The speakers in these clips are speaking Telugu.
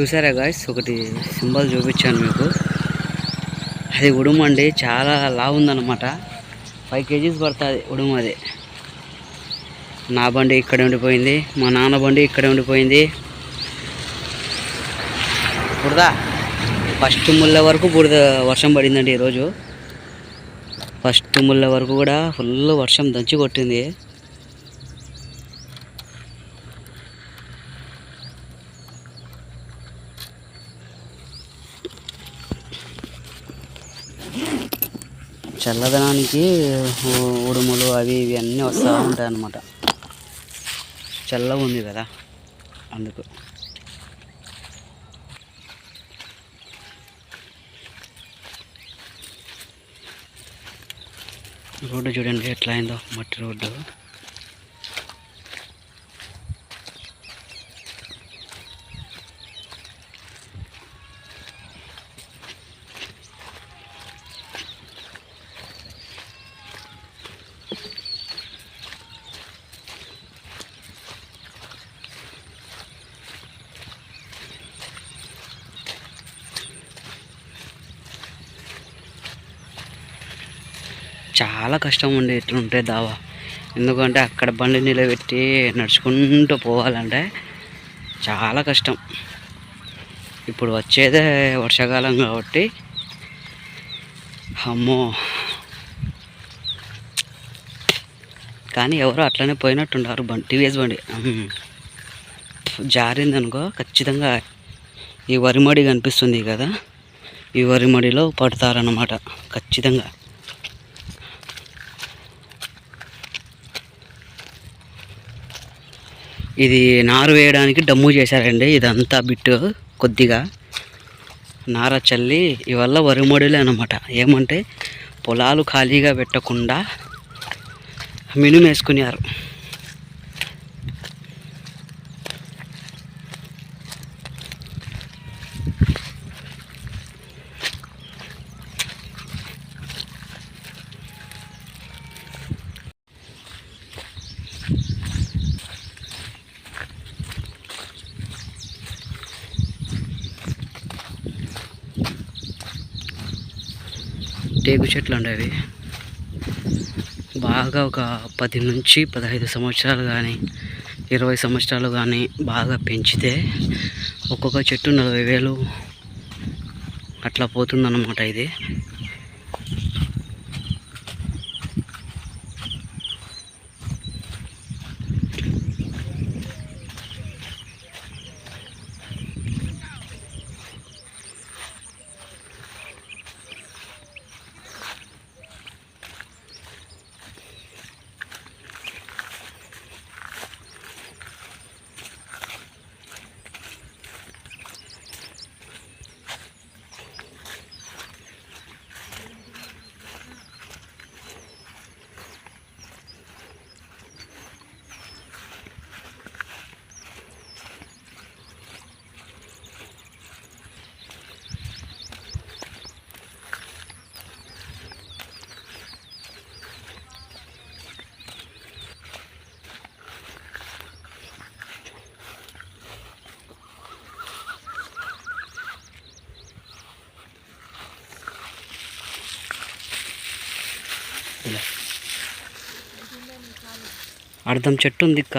చూసారా గాయస్ ఒకటి సింబల్ చూపించాను మీకు. అది ఉడుము అండి. చాలా లావు ఉందన్నమాట ఫైవ్ కేజీస్ పడుతుంది ఉడుము అది. నా బండి ఇక్కడే ఉండిపోయింది. మా నాన్న బండి ఇక్కడే ఉండిపోయింది. బురద. ఫస్ట్ ముళ్ళ వరకు బురద వర్షం పడిందండి ఈరోజు. ఫస్ట్ ముళ్ళ వరకు కూడా ఫుల్ వర్షం దంచి కొట్టింది. చల్లదనానికి ఉడుములు అవి ఇవి అన్నీ వస్తూ ఉంటాయి అన్నమాట. చల్లగా ఉంది కదా అందుకు. రోడ్డు చూడండి ఎట్లా అయిందో మట్టి రోడ్డు. చాలా కష్టం ఉండి ఇట్లుంటే దావా. ఎందుకంటే అక్కడ బండి నిలబెట్టి నడుచుకుంటూ పోవాలంటే చాలా కష్టం. ఇప్పుడు వచ్చేదే వర్షాకాలం కాబట్టి అమ్మో. కానీ ఎవరు అట్లనే పోయినట్టున్నారు బండి టీవీఎస్ బండి. జారింది జారిందనుకో ఖచ్చితంగా ఈ వరిమడి కనిపిస్తుంది కదా ఈ వరిమడిలో పడతారన్నమాట ఖచ్చితంగా. ఇది నారు వేయడానికి డమ్ము చేశారండి. ఇదంతా బిట్టు కొద్దిగా నార చల్లి ఇవల్ల వరిమడులే అనమాట ఏమంటే పొలాలు ఖాళీగా పెట్టకుండా మినుమేసుకున్నారు టేకు చెట్లు అండి అవి. బాగా ఒక పది నుంచి పదహైదు సంవత్సరాలు కానీ ఇరవై సంవత్సరాలు కానీ బాగా పెంచితే ఒక్కొక్క చెట్టు నలభై వేలు అట్లా పోతుందన్నమాట ఇది. ఇలా అర్థం చెట్టు ఉంది ఇక్క.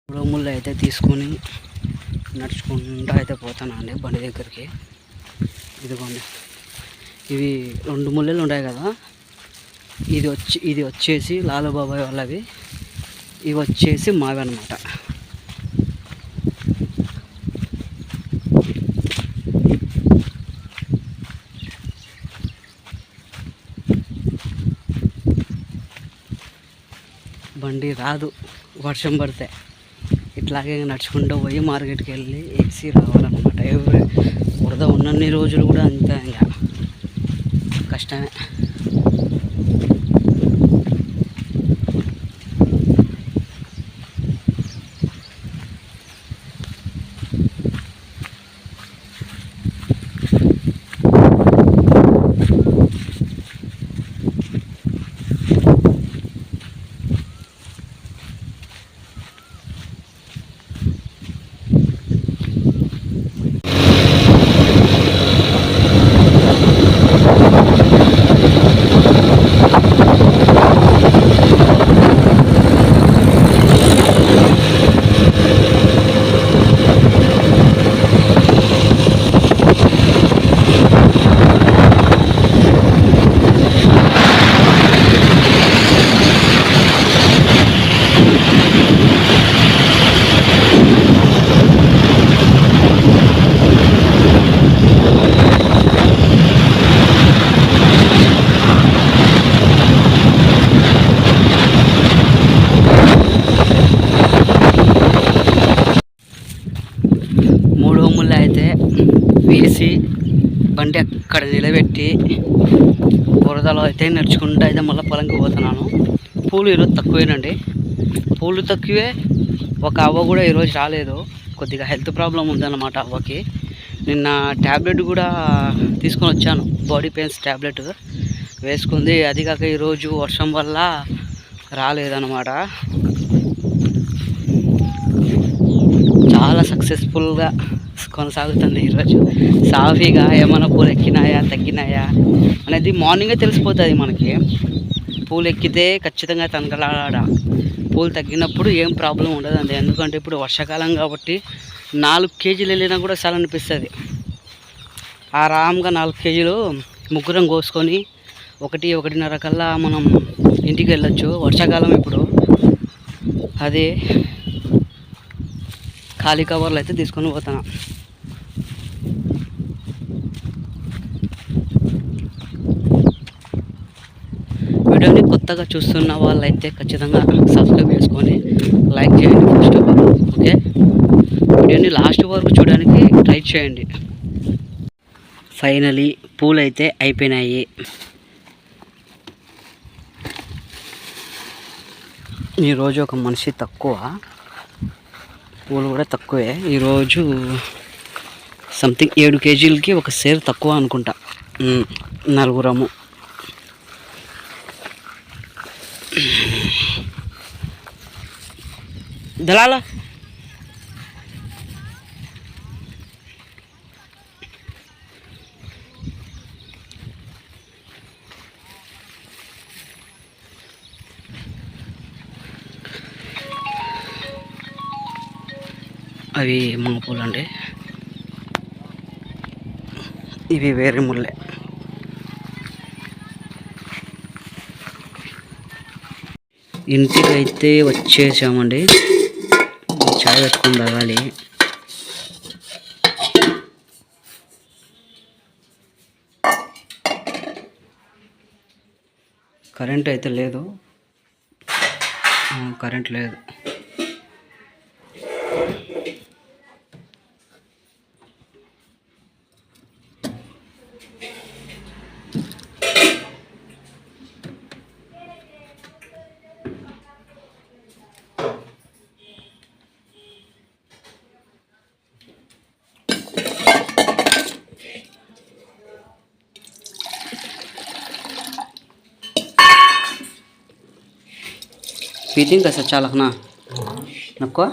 ఇప్పుడు ముళ్ళు అయితే తీసుకొని నడుచుకుంటూ అయితే పోతానండి బండి దగ్గరికి. ఇదిగోండి. ఇవి రెండు ముళ్ళలు ఉన్నాయి కదా. ఇది వచ్చి ఇది వచ్చేసి లాలబాబాయ్ వాళ్ళవి. ఇవి వచ్చేసి మావి అనమాట బండి రాదు. వర్షం పడితే ఇట్లాగే నడుచుకుంటూ పోయి మార్కెట్కి వెళ్ళి ఎక్సి రావాలన్నమాట. ఎవరి బురద ఉన్నన్ని రోజులు కూడా అంతే ఇంకా. కష్టమే. ఇక్కడ నిలబెట్టి బురదలో అయితే నడుచుకుంటూ అయితే మళ్ళీ పొలంకి పోతున్నాను. పూలు ఈరోజు తక్కువేనండి. పూలు తక్కువే. ఒక అవ్వ కూడా ఈరోజు రాలేదు. కొద్దిగా హెల్త్ ప్రాబ్లం ఉందన్నమాట అవ్వకి. నిన్న ట్యాబ్లెట్ కూడా తీసుకొని వచ్చాను. బాడీ పెయిన్స్ ట్యాబ్లెట్ వేసుకుంది. అది కాక ఈరోజు వర్షం వల్ల రాలేదన్నమాట. చాలా సక్సెస్ఫుల్గా కొనసాగుతుంది ఈరోజు. సాఫీగా ఏమైనా పూలు ఎక్కినాయా తగ్గినాయా అనేది మార్నింగే తెలిసిపోతుంది మనకి. పూలు ఎక్కితే ఖచ్చితంగా తనకలాడ. పూలు తగ్గినప్పుడు ఏం ప్రాబ్లం ఉండదండి ఎందుకంటే ఇప్పుడు వర్షాకాలం కాబట్టి నాలుగు కేజీలు వెళ్ళినా కూడా చాలా అనిపిస్తుంది ఆరామ్గా నాలుగు కేజీలు ముగ్గురం కోసుకొని ఒకటి ఒకటిన్నర కల్లా మనం ఇంటికి వెళ్ళొచ్చు. వర్షాకాలం ఇప్పుడు. అది ఖాళీ కవర్లు అయితే తీసుకొని పోతాను వీడియోని కొత్తగా చూస్తున్న వాళ్ళైతే ఖచ్చితంగా సబ్స్క్రైబ్ చేసుకొని లైక్ చేయండి ఫస్ట్ ఆఫ్ ఆల్ ఓకే వీడియోని లాస్ట్ వరకు చూడడానికి ట్రై చేయండి. ఫైనలీ పూలు అయితే అయిపోయినాయి. ఈరోజు ఒక మనిషి తక్కువ. పూలు కూడా తక్కువే. ఈరోజు సంథింగ్ ఏడు కేజీలకి ఒక సేర్ తక్కువ అనుకుంటా. నలుగురము. దళాల? అవి మా అండి. ఇవి వేరే ముళ్ళే. ఇంటికి అయితే వచ్చేసామండి. పెట్టుకొని తాగాలి కరెంట్ అయితే లేదు. కరెంట్ లేదు. पीटिंग कैसे अच्छा लगना नको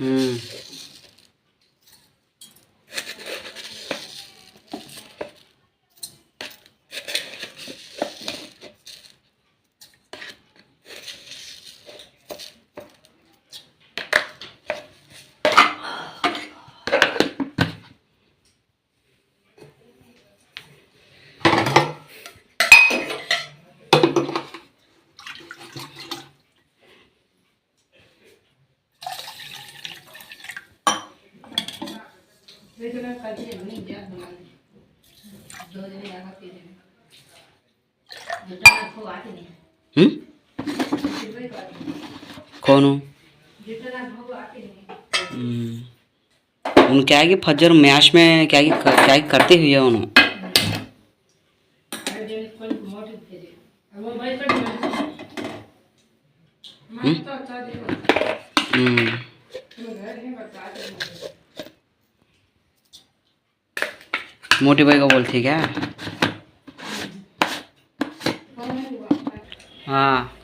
嗯。हम्म? कौन हो? हम्म। उन क्या है कि फजर मैश में क्या है क्या है करते हुए उन्होंने? हम्म? मोटी भाई को बोल ठीक है? हाँ।